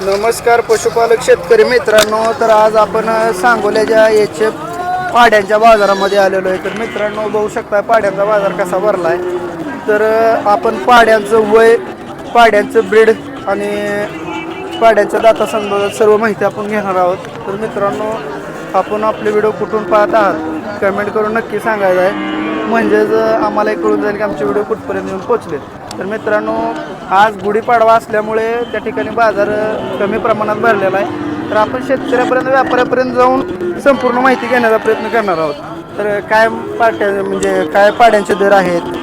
नमस्कार पशुपालक शेतकरी मित्रांनो. तर आज आपण अ, सांगोल्याच्या याचे पाड्यांच्या बाजारामध्ये आलेलो आहे. तर मित्रांनो बघू शकता पाड्यांचा बाजार कसा भरला आहे तर आपण पाड्यांचं वय पाड्यांचं ब्रीड आणि पाड्यांच्या दातासंदर्भात सर्व माहिती आपण घेणार आहोत. तर मित्रांनो आपण आपले व्हिडिओ कुठून पाहत आहात? कमेंट करून नक्की सांगायचं आहे. म्हणजेच आम्हाला कळून जाईल की आमचे व्हिडिओ कुठपर्यंत येऊन पोचले तर मित्रांनो आज गुढीपाडवा असल्यामुळे त्या ठिकाणी बाजार कमी प्रमाणात भरलेला आहे. तर आपण शेतकऱ्यापर्यंत व्यापाऱ्यापर्यंत जाऊन संपूर्ण माहिती घेण्याचा प्रयत्न करणार आहोत. तर काय पाट्या म्हणजे काय पाड्यांचे दर आहेत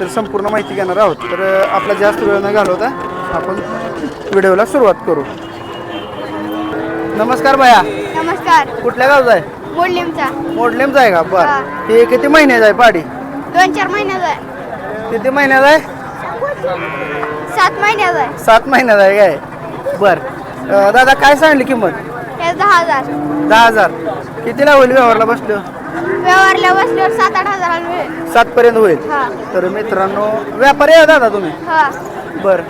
तर संपूर्ण माहिती घेणार आहोत. तर आपला जास्त वेळ न घालवता आपण व्हिडिओला सुरुवात करू. नमस्कार बाया नमस्कार. कुठल्या गावचा आहे? मोडलिमचा मोडलेमचा आहे का. बरं. हे. किती महिन्याचं आहे पाडी? दोन चार महिन्याचा आहे. किती महिन्याचं आहे? सात महिन्याचा आहे. सात महिन्याचा आहे काय? बर. अं, दादा काय सांगली किंमत? दहा हजार. दहा हजार. कितीला होईल व्यवहारला बसलो? व्यवहारला बसल्यावर सात आठ मिळेल सात पर्यंत होईल. हा. तर मित्रांनो व्यापारी आहे दादा तुम्ही? हा. बर.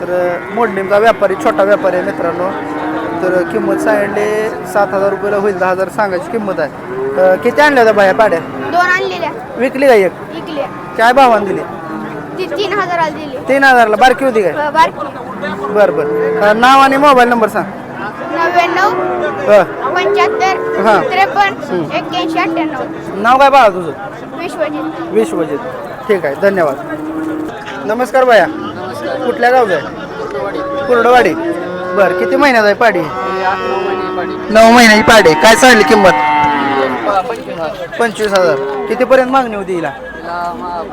तर मोडणीमचा व्यापारी छोटा व्यापारी आहे मित्रांनो. तर किंमत सांगितली सात हजार रुपयाला होईल दहा हजार सांगायची किंमत आहे. किती आणल्या होत्या बाया पाड्या? दोन आणलेल्या. विकली का एक? विकल्या. काय भावाने दिली? ती तीन हजाराला दिली. तीन हजारला बारकी होती काय? अ, बारकी. बरं बरं. अं, नाव आणि मोबाईल नंबर सांग. नव्याण्णव हं. पंच्याहत्तर. त्रेपन्न एक्क्याऐंशी अठ्ठ्याण्णव. नाव काय बाळा तुझं? विश्वजित. विश्वजित. ठीक आहे धन्यवाद. नमस्कार बाया. कुठल्या गावचं आहे? कुर्डवाडी. बरं किती महिन्यात आहे पाडी? नऊ महिन्याची पाडी. काय सांगली किंमत? पंचवीस हजार. कितीपर्यंत मागणी होती हिला?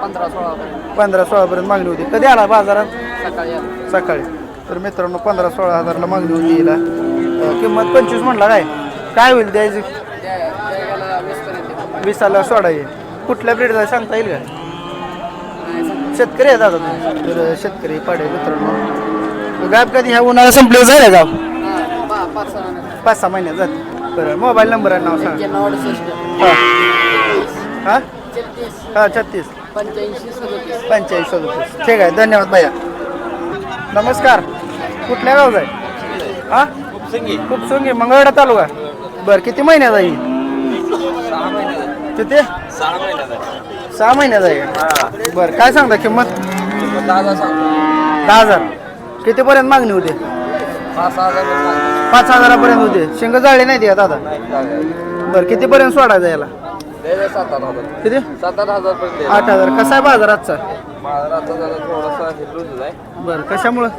पंधरा सोळा पंधरा सोळापर्यंत मागणी होती. कधी आला बाजारात? सकाळी. सकाळी तर मित्रांनो पंधरा सोळा हजारला मागणी होती हिला. अं, किंमत पंचवीस म्हणला काय? काय होईल द्यायची? विसाला सोडा येईल. कुठल्या ब्रेडचा सांगता येईल का? शेतकरी आहे दादा तुम्ही. तर शेतकरी पाडे मित्रांनो. गाब कधी? ह्या उन्हाळा संपल्यावर जाईल गाव पाच सहा महिन्यात जात बरं मोबाईल नंबर आहे नाव सांग. हा. हा? हा छत्तीस. पंच्याऐंशी सदतीस. ठीक आहे धन्यवाद भैया. नमस्कार. कुठल्या गावचा आहे? हा? खूप सोंगी मंगळवेढा तालुका. बरं किती महिन्यात आहे? किती? सहा महिन्यात आहे? बरं काय सांगता किंमत? दहा हजार. कितीपर्यंत मागणी होते? पाच हजार पाच हजारापर्यंत होते. शेंग जाळले नाही ते दादा बरं कितीपर्यंत सोडायचं याला? सात आठ हजार. किती? आठ हजार पर्यंत आठ हजार. कसा आहे बाजार आजचा? बरं कशामुळं?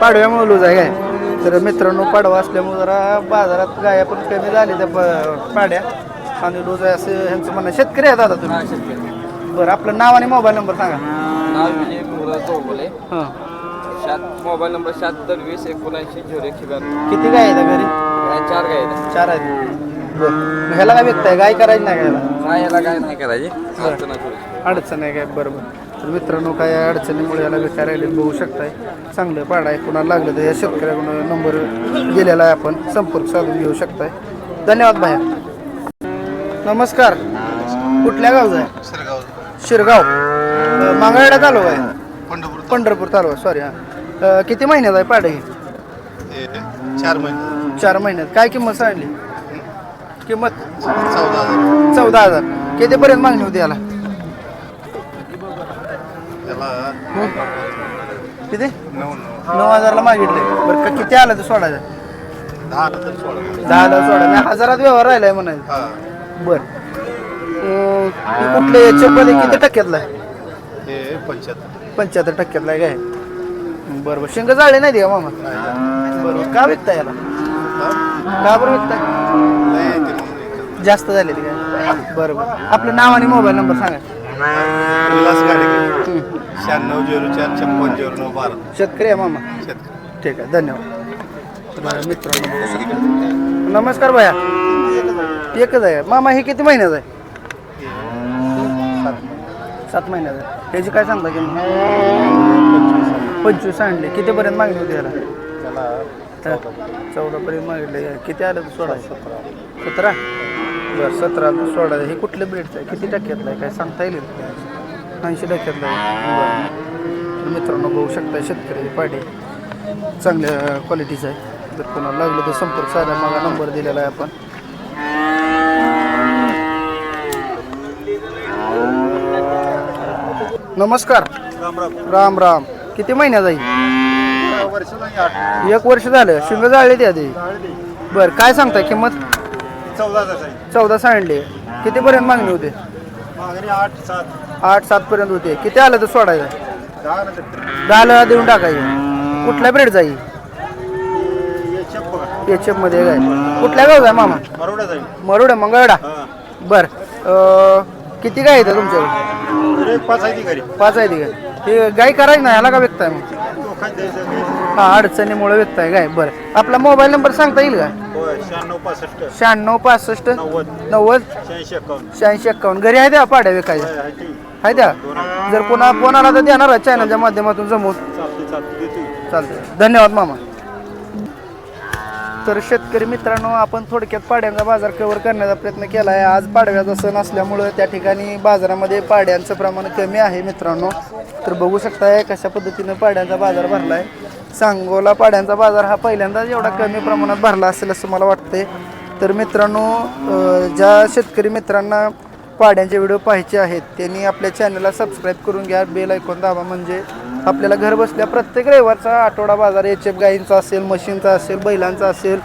पाडव्यामुळे. लूज आहे काय? तर मित्रांनो पाडवा असल्यामुळे जरा बाजारात गाया पण कमी झाले त्या पाड्या. आणि लूज आहे असं ह्यांचं म्हणणं शेतकरी आहे दादा तुम्ही? बरं आपलं नाव आणि मोबाईल नंबर सांगा. नाव विजय हां. शात मोबाईल नंबर शहात्तर वीस एकोणऐंशी झिरो एकशे ब्याण्णव किती गाय आहेत घरी? चार गाय आहेत. चार आहेत. बरं. मग ह्याला काय विकताय? गाय करायची नाही घ्यायला काय याला काय नाही करायचे. अडचण नाही थोडीशी. अडचण आहे काय? बरोबर तर मित्रांनो काय अडचणीमुळे याला विकायला राहिले बघू शकताय. चांगलं पाड आहे. कुणाला लागलं तर या शेतकऱ्याकडून नंबर दिलेला आहे आपण. संपर्क साधून घेऊ शकताय. धन्यवाद भाया. नमस्कार. कुठल्या गावचा आहे? शिरगाव. अं, मांगळडा तालुका आहे. पंढरपूर पंढरपूर तालुका. सॉरी हां. अं, किती महिन्यात आहे पाड? ही ते चार महिने. चार महिन्यात. काय किंमत सांगली? किंमत? चौदा हजार. चौदा हजार. कितीपर्यंत मागणी होती याला? त्याला किती? नऊ नऊ नऊ हजारला मागितले. बरं का किती आलं तर सोडायचं दहा हजार सोळा. दहा हजार सोडा मी हजारात व्यवहार राहिलाय म्हणायचं. हा. बर. अं, हे कुठले चप्पल हे किती टक्क्यातला आहे? ते पंच्याहत्तर. पंच्याहत्तर टक्क्यातला आहे काय? बरं बरं शेंग जाळे नाही का मामा. बरोबर. का विकता याला? का बरं विकताय? जास्त झाले ते काय बरं बरं आपलं नाव आणि मोबाईल नंबर सांगा. विलास शहाण्णव झिरो चार छप्पन झिरो नऊ बारा. शेतकरी आहे मामा. शेतकरी. ठीक आहे. धन्यवाद. तर मित्रांनो. नमस्कार भैया. एकच आहे. मामा हे किती महिन्याचं आहे? सात महिन्याचं आहे. त्याची काय सांगता की पंचवीस आणले. कितीपर्यंत मागणी होती याला त्याला चौदापर्यंत मागितले. किती आलं तर सोळा सतरा. बरं सतरा सोळा हे कुठल्या ब्रेडचं आहे? किती टक्क्यातलं आहे? काय सांगता येईल? ऐंशी टक्क्यातलं आहे. बरं. मित्रांनो बघू शकता शेतकरी पाडी चांगल्या क्वालिटीचं आहे. जर कोणाला लागलं तर संपर्क साधा मला नंबर दिलेला आहे आपण. नमस्कार. राम राम. किती महिन्यात आहे? एक वर्ष झालं. शिंग जाळले ते आधी. बरं काय सांगताय? किंमत? चौदा सांडले. कितीपर्यंत मागणी होते? आठ सात पर्यंत होते. किती आलं तर सोडायचं? दहाला देऊन टाकायचं. कुठल्या ब्रेड जाईल एच एफमध्ये काय कुठल्या गाव आहे मामा? मरोडा मंगळडा बर किती गाय येतं तुमच्याकडे? पाच आहे ती पाच आहे ती गाय ते गाय करायची ना ह्याला का विकताय मग. हा अडचणीमुळे विकताय काय बरं. आपला मोबाईल नंबर सांगता येईल का? शहाण्णव पासष्ट. शहाण्णव पासष्ट नव्वद. नव्वद शहाऐंशी एक्कावन्न घरी आहे द्या पाड्या होय, आहे. आहे द्या जर कोणा आला तर देणार चॅनलच्या माध्यमातून जमवून चालते चालते देतो. धन्यवाद मामा. तर शेतकरी मित्रांनो आपण थोडक्यात पाड्यांचा बाजार कव्हर करण्याचा प्रयत्न केला आहे आज पाडव्याचा सण असल्यामुळं त्या ठिकाणी बाजारामध्ये पाड्यांचं प्रमाण कमी आहे मित्रांनो. तर बघू शकताय कशा पद्धतीनं पाड्यांचा बाजार भरला आहे सांगोला पाड्यांचा बाजार हा पहिल्यांदाच एवढा कमी प्रमाणात भरला असेल असं मला वाटतंय. तर मित्रांनो ज्या शेतकरी मित्रांना पाड्यांचे व्हिडिओ पाहायचे आहेत त्यांनी आपल्या चॅनलला सबस्क्राईब करून घ्या. बेल ऐकून दाबा म्हणजे आपल्याला घर बसल्या प्रत्येक रविवारचा आठवडा बाजार एच एफ गाईंचा असेल म्हशींचा असेल बैलांचा असेल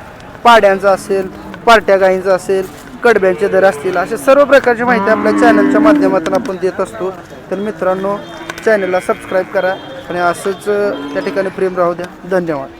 पाड्यांचा असेल पार्ट्या गाईंचा असेल कडब्यांचे दर असतील अशा सर्व प्रकारची माहिती आपल्या चॅनलच्या माध्यमातून आपण देत असतो. तर मित्रांनो चॅनलला सबस्क्राईब करा आणि असंच त्या ठिकाणी प्रेम राहू द्या. धन्यवाद.